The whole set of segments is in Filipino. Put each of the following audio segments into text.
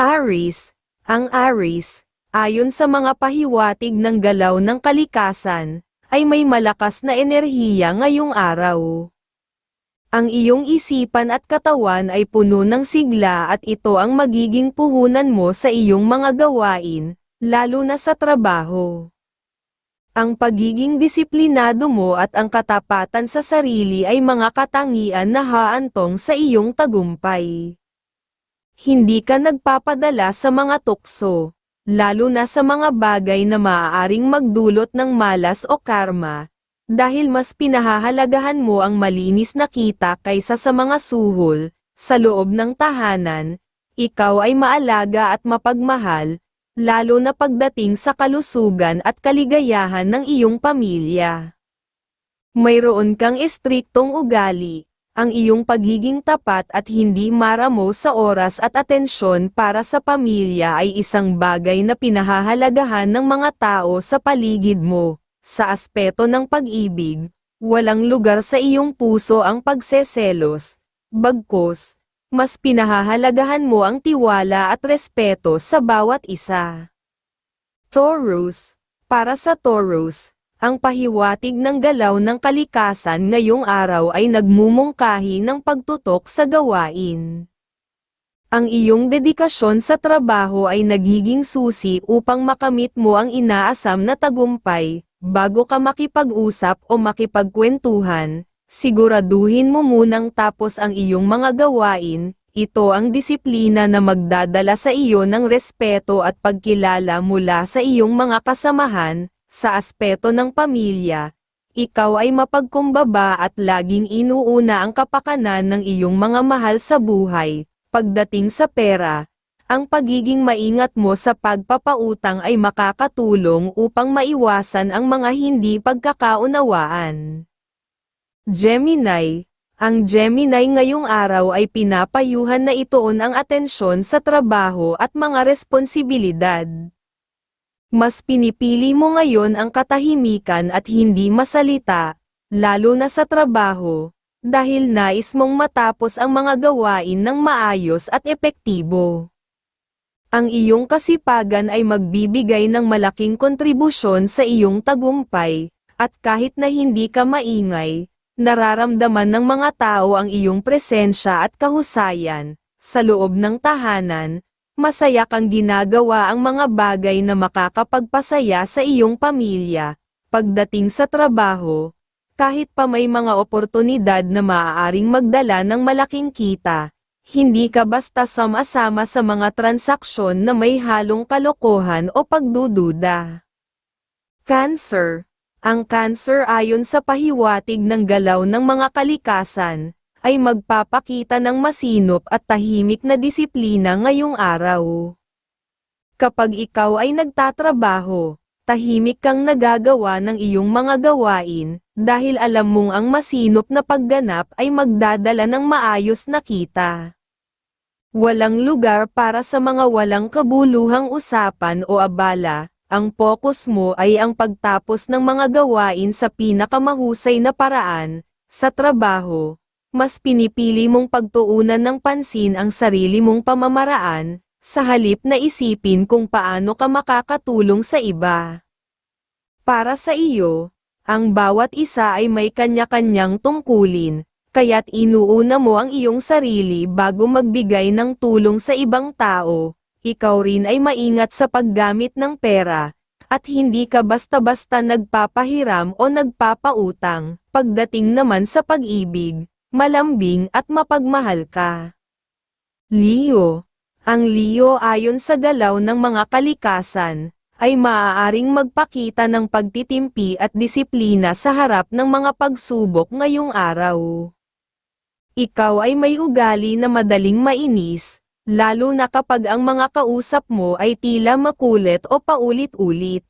Aries, ang Aries, ayon sa mga pahiwatig ng galaw ng kalikasan, ay may malakas na enerhiya ngayong araw. Ang iyong isipan at katawan ay puno ng sigla at ito ang magiging puhunan mo sa iyong mga gawain, lalo na sa trabaho. Ang pagiging disiplinado mo at ang katapatan sa sarili ay mga katangian na haantong sa iyong tagumpay. Hindi ka nagpapadala sa mga tukso, lalo na sa mga bagay na maaaring magdulot ng malas o karma, dahil mas pinahahalagahan mo ang malinis na kita kaysa sa mga suhol, sa loob ng tahanan, ikaw ay maalaga at mapagmahal, lalo na pagdating sa kalusugan at kaligayahan ng iyong pamilya. Mayroon kang estriktong ugali, ang iyong pagiging tapat at hindi maramo sa oras at atensyon para sa pamilya ay isang bagay na pinahahalagahan ng mga tao sa paligid mo. Sa aspeto ng pag-ibig, walang lugar sa iyong puso ang pagseselos. Bagkos, mas pinahahalagahan mo ang tiwala at respeto sa bawat isa. Taurus, para sa Taurus, ang pahiwatig ng galaw ng kalikasan ngayong araw ay nagmumungkahi ng pagtutok sa gawain. Ang iyong dedikasyon sa trabaho ay nagiging susi upang makamit mo ang inaasam na tagumpay, bago ka makipag-usap o makipagkwentuhan, siguraduhin mo munang tapos ang iyong mga gawain, ito ang disiplina na magdadala sa iyo ng respeto at pagkilala mula sa iyong mga kasamahan, sa aspeto ng pamilya, ikaw ay mapagkumbaba at laging inuuna ang kapakanan ng iyong mga mahal sa buhay, pagdating sa pera, ang pagiging maingat mo sa pagpapautang ay makakatulong upang maiwasan ang mga hindi pagkakaunawaan. Gemini, ang Gemini ngayong araw ay pinapayuhan na itoon ang atensyon sa trabaho at mga responsibilidad. Mas pinipili mo ngayon ang katahimikan at hindi masalita, lalo na sa trabaho, dahil nais mong matapos ang mga gawain ng maayos at epektibo. Ang iyong kasipagan ay magbibigay ng malaking kontribusyon sa iyong tagumpay, at kahit na hindi ka maingay, nararamdaman ng mga tao ang iyong presensya at kahusayan, sa loob ng tahanan, masaya kang ginagawa ang mga bagay na makakapagpasaya sa iyong pamilya, pagdating sa trabaho, kahit pa may mga oportunidad na maaaring magdala ng malaking kita, hindi ka basta sama-sama sa mga transaksyon na may halong kalokohan o pagdududa. Cancer Ang cancer ayon sa pahiwatig ng galaw ng mga kalikasan, ay magpapakita ng masinop at tahimik na disiplina ngayong araw. Kapag ikaw ay nagtatrabaho, tahimik kang nagagawa ng iyong mga gawain, dahil alam mong ang masinop na pagganap ay magdadala ng maayos na kita. Walang lugar para sa mga walang kabuluhang usapan o abala, ang focus mo ay ang pagtapos ng mga gawain sa pinakamahusay na paraan, sa trabaho, mas pinipili mong pagtuunan ng pansin ang sarili mong pamamaraan, sa halip na isipin kung paano ka makakatulong sa iba. Para sa iyo, ang bawat isa ay may kanya-kanyang tungkulin, kaya't inuuna mo ang iyong sarili bago magbigay ng tulong sa ibang tao, ikaw rin ay maingat sa paggamit ng pera, at hindi ka basta-basta nagpapahiram o nagpapautang, pagdating naman sa pag-ibig, malambing at mapagmahal ka. Leo Ang Leo ayon sa galaw ng mga kalikasan, ay maaaring magpakita ng pagtitimpi at disiplina sa harap ng mga pagsubok ngayong araw. Ikaw ay may ugali na madaling mainis, lalo na kapag ang mga kausap mo ay tila makulit o paulit-ulit.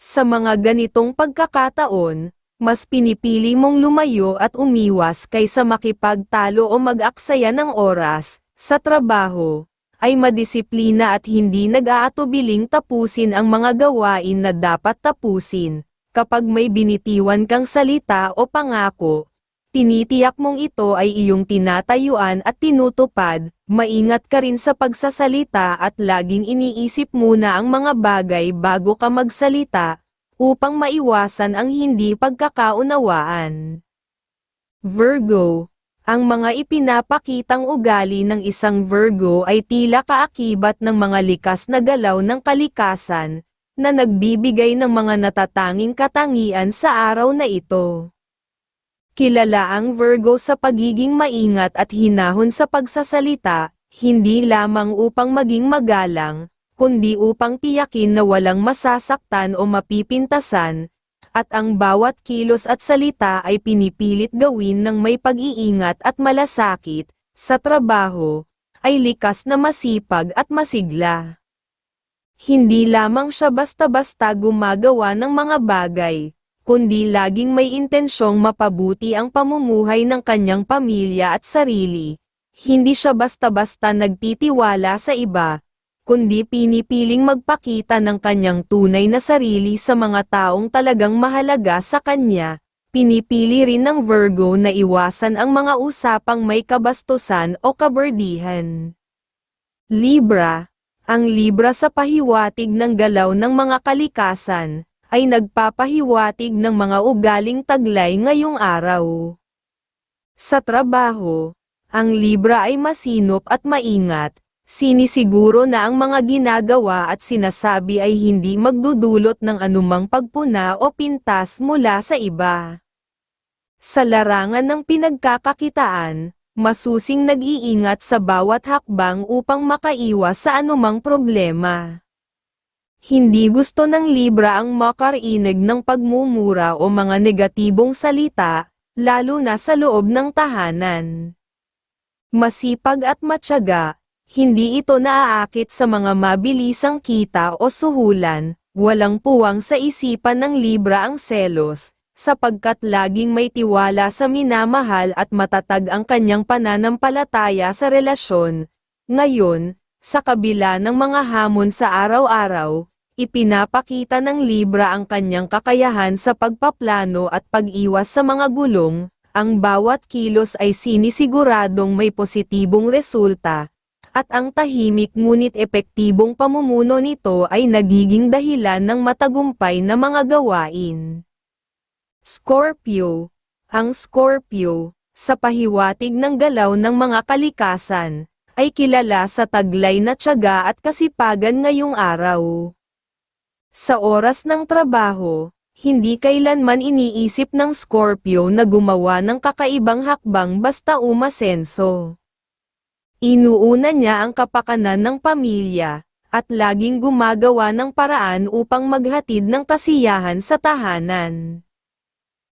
Sa mga ganitong pagkakataon, mas pinipili mong lumayo at umiwas kaysa makipagtalo o mag-aksaya ng oras, sa trabaho, ay madisiplina at hindi nag-aatubiling tapusin ang mga gawain na dapat tapusin, kapag may binitiwan kang salita o pangako, tinitiyak mong ito ay iyong tinatayuan at tinutupad, maingat ka rin sa pagsasalita at laging iniisip muna ang mga bagay bago ka magsalita, upang maiwasan ang hindi pagkakaunawaan. Virgo Ang mga ipinapakitang ugali ng isang Virgo ay tila kaakibat ng mga likas na galaw ng kalikasan, na nagbibigay ng mga natatanging katangian sa araw na ito. Kilala ang Virgo sa pagiging maingat at hinahon sa pagsasalita, hindi lamang upang maging magalang, kundi upang tiyakin na walang masasaktan o mapipintasan, at ang bawat kilos at salita ay pinipilit gawin ng may pag-iingat at malasakit, sa trabaho, ay likas na masipag at masigla. Hindi lamang siya basta-basta gumagawa ng mga bagay, kundi laging may intensyong mapabuti ang pamumuhay ng kanyang pamilya at sarili. Hindi siya basta-basta nagtitiwala sa iba, kundi pinipiling magpakita ng kanyang tunay na sarili sa mga taong talagang mahalaga sa kanya. Pinipili rin ng Virgo na iwasan ang mga usapang may kabastusan o kaberdihan. Libra Ang Libra sa pahiwatig ng galaw ng mga kalikasan, ay nagpapahiwatig ng mga ugaling taglay ngayong araw. Sa trabaho, ang Libra ay masinop at maingat, sinisiguro na ang mga ginagawa at sinasabi ay hindi magdudulot ng anumang pagpuna o pintas mula sa iba. Sa larangan ng pinagkakakitaan, masusing nag-iingat sa bawat hakbang upang makaiwas sa anumang problema. Hindi gusto ng Libra ang makarinig ng pagmumura o mga negatibong salita, lalo na sa loob ng tahanan. Masipag at matyaga, hindi ito naaakit sa mga mabilisang kita o suhulan, walang puwang sa isipan ng Libra ang selos, sapagkat laging may tiwala sa minamahal at matatag ang kanyang pananampalataya sa relasyon. Ngayon, sa kabila ng mga hamon sa araw-araw, ipinapakita ng Libra ang kanyang kakayahan sa pagpaplano at pag-iwas sa mga gulong, ang bawat kilos ay sinisiguradong may positibong resulta, at ang tahimik ngunit epektibong pamumuno nito ay nagiging dahilan ng matagumpay na mga gawain. Scorpio Ang Scorpio, sa pahiwatig ng galaw ng mga kalikasan, ay kilala sa taglay na tiyaga at kasipagan ngayong araw. Sa oras ng trabaho, hindi kailanman iniisip ng Scorpio na gumawa ng kakaibang hakbang basta umasenso. Inuuna niya ang kapakanan ng pamilya, at laging gumagawa ng paraan upang maghatid ng kasiyahan sa tahanan.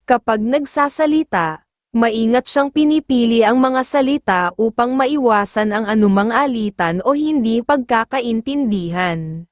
Kapag nagsasalita, Maingat siyang pinipili ang mga salita upang maiwasan ang anumang alitan o hindi pagkakaintindihan.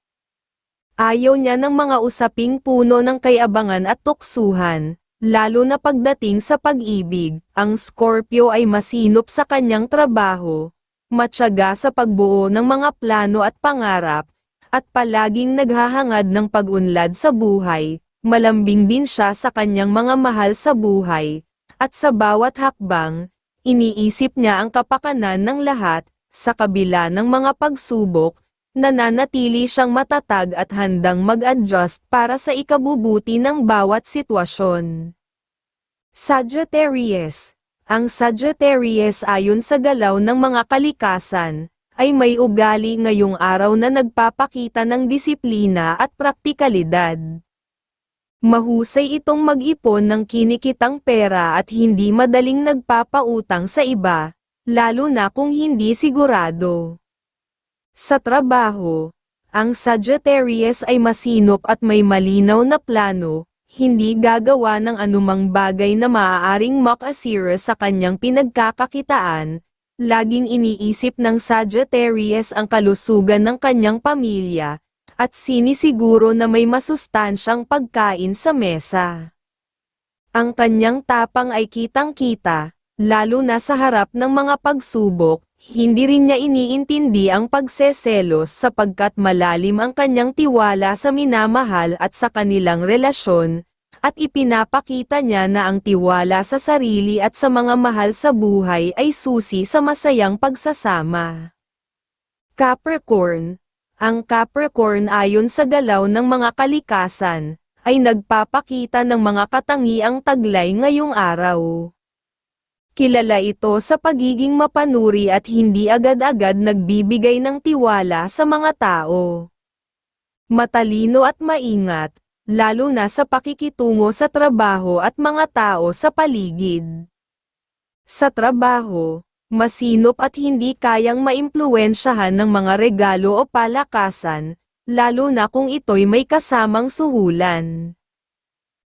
Ayaw niya ng mga usaping puno ng kayabangan at tuksuhan, lalo na pagdating sa pag-ibig. Ang Scorpio ay masinop sa kanyang trabaho, matyaga sa pagbuo ng mga plano at pangarap, at palaging naghahangad ng pag-unlad sa buhay. Malambing din siya sa kanyang mga mahal sa buhay at sa bawat hakbang, iniisip niya ang kapakanan ng lahat, sa kabila ng mga pagsubok, nananatili siyang matatag at handang mag-adjust para sa ikabubuti ng bawat sitwasyon. Sagittarius Ang Sagittarius ayon sa galaw ng mga kalikasan, ay may ugali ngayong araw na nagpapakita ng disiplina at praktikalidad. Mahusay itong mag-ipon ng kinikitang pera at hindi madaling nagpapautang sa iba, lalo na kung hindi sigurado. Sa trabaho, ang Sagittarius ay masinop at may malinaw na plano, hindi gagawa ng anumang bagay na maaaring makasira sa kanyang pinagkakakitaan, laging iniisip ng Sagittarius ang kalusugan ng kanyang pamilya, at sinisiguro na may masustansyang pagkain sa mesa. Ang kanyang tapang ay kitang-kita, lalo na sa harap ng mga pagsubok, hindi rin niya iniintindi ang pagseselos sapagkat malalim ang kanyang tiwala sa minamahal at sa kanilang relasyon, at ipinapakita niya na ang tiwala sa sarili at sa mga mahal sa buhay ay susi sa masayang pagsasama. Capricorn Ang Capricorn ayon sa galaw ng mga kalikasan, ay nagpapakita ng mga katangiang taglay ngayong araw. Kilala ito sa pagiging mapanuri at hindi agad-agad nagbibigay ng tiwala sa mga tao. Matalino at maingat, lalo na sa pakikitungo sa trabaho at mga tao sa paligid. Sa trabaho, masinop at hindi kayang maimpluwensyahan ng mga regalo o palakasan, lalo na kung ito'y may kasamang suhulan.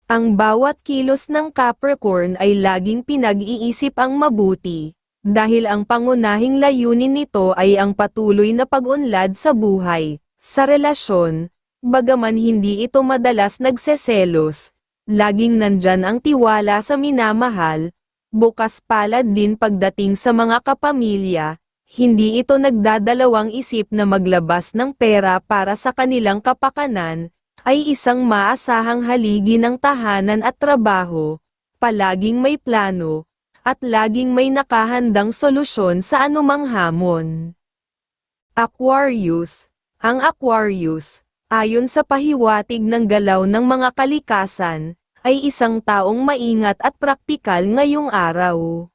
Ang bawat kilos ng Capricorn ay laging pinag-iisip ang mabuti, dahil ang pangunahing layunin nito ay ang patuloy na pag-unlad sa buhay, sa relasyon, bagaman hindi ito madalas nagseselos, laging nandyan ang tiwala sa minamahal, bukas palad din pagdating sa mga kapamilya, hindi ito nagdadalawang isip na maglabas ng pera para sa kanilang kapakanan, ay isang maasahang haligi ng tahanan at trabaho, palaging may plano, at laging may nakahandang solusyon sa anumang hamon. Aquarius Ang Aquarius, ayon sa pahiwatig ng galaw ng mga kalikasan, ay isang taong maingat at praktikal ngayong araw.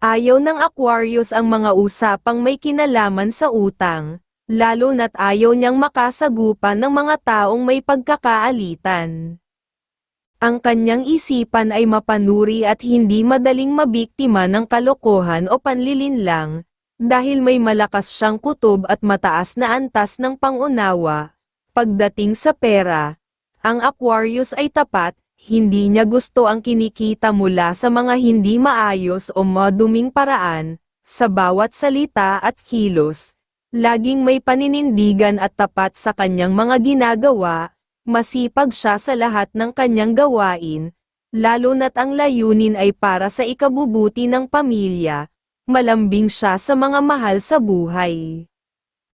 Ayaw ng Aquarius ang mga usapang may kinalaman sa utang, lalo na't ayaw niyang makasagupan ng mga taong may pagkakaalitan. Ang kanyang isipan ay mapanuri at hindi madaling mabiktima ng kalokohan o panlilinlang, dahil may malakas siyang kutob at mataas na antas ng pangunawa. Pagdating sa pera, ang Aquarius ay tapat, hindi niya gusto ang kinikita mula sa mga hindi maayos o maduming paraan, sa bawat salita at kilos Laging may paninindigan at tapat sa kanyang mga ginagawa, masipag siya sa lahat ng kanyang gawain, lalo na't ang layunin ay para sa ikabubuti ng pamilya, malambing siya sa mga mahal sa buhay.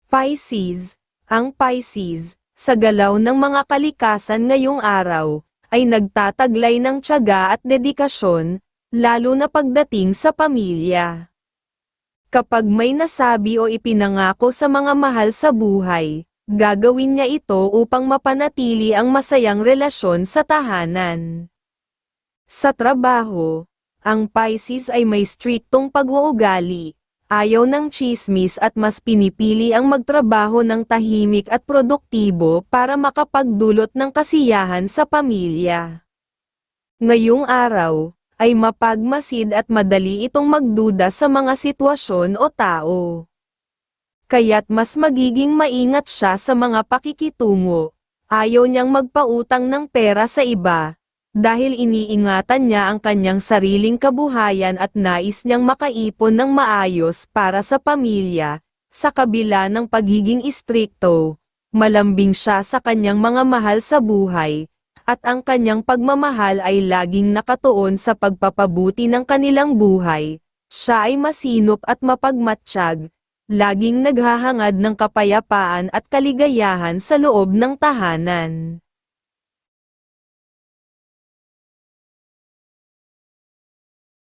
Pisces, ang Pisces, sa galaw ng mga kalikasan ngayong araw, ay nagtataglay ng tiyaga at dedikasyon, lalo na pagdating sa pamilya. Kapag may nasabi o ipinangako sa mga mahal sa buhay, gagawin niya ito upang mapanatili ang masayang relasyon sa tahanan. Sa trabaho, ang Pisces ay may striktong pag-uugali, ayaw ng chismis at mas pinipili ang magtrabaho ng tahimik at produktibo para makapagdulot ng kasiyahan sa pamilya. Ngayong araw, ay mapagmasid at madali itong magduda sa mga sitwasyon o tao. Kaya't mas magiging maingat siya sa mga pakikitungo. Ayaw niyang magpautang ng pera sa iba, dahil iniingatan niya ang kanyang sariling kabuhayan at nais niyang makaipon ng maayos para sa pamilya, sa kabila ng pagiging istrikto. Malambing siya sa kanyang mga mahal sa buhay, at ang kanyang pagmamahal ay laging nakatuon sa pagpapabuti ng kanilang buhay. Siya ay masinop at mapagmatsyag, laging naghahangad ng kapayapaan at kaligayahan sa loob ng tahanan.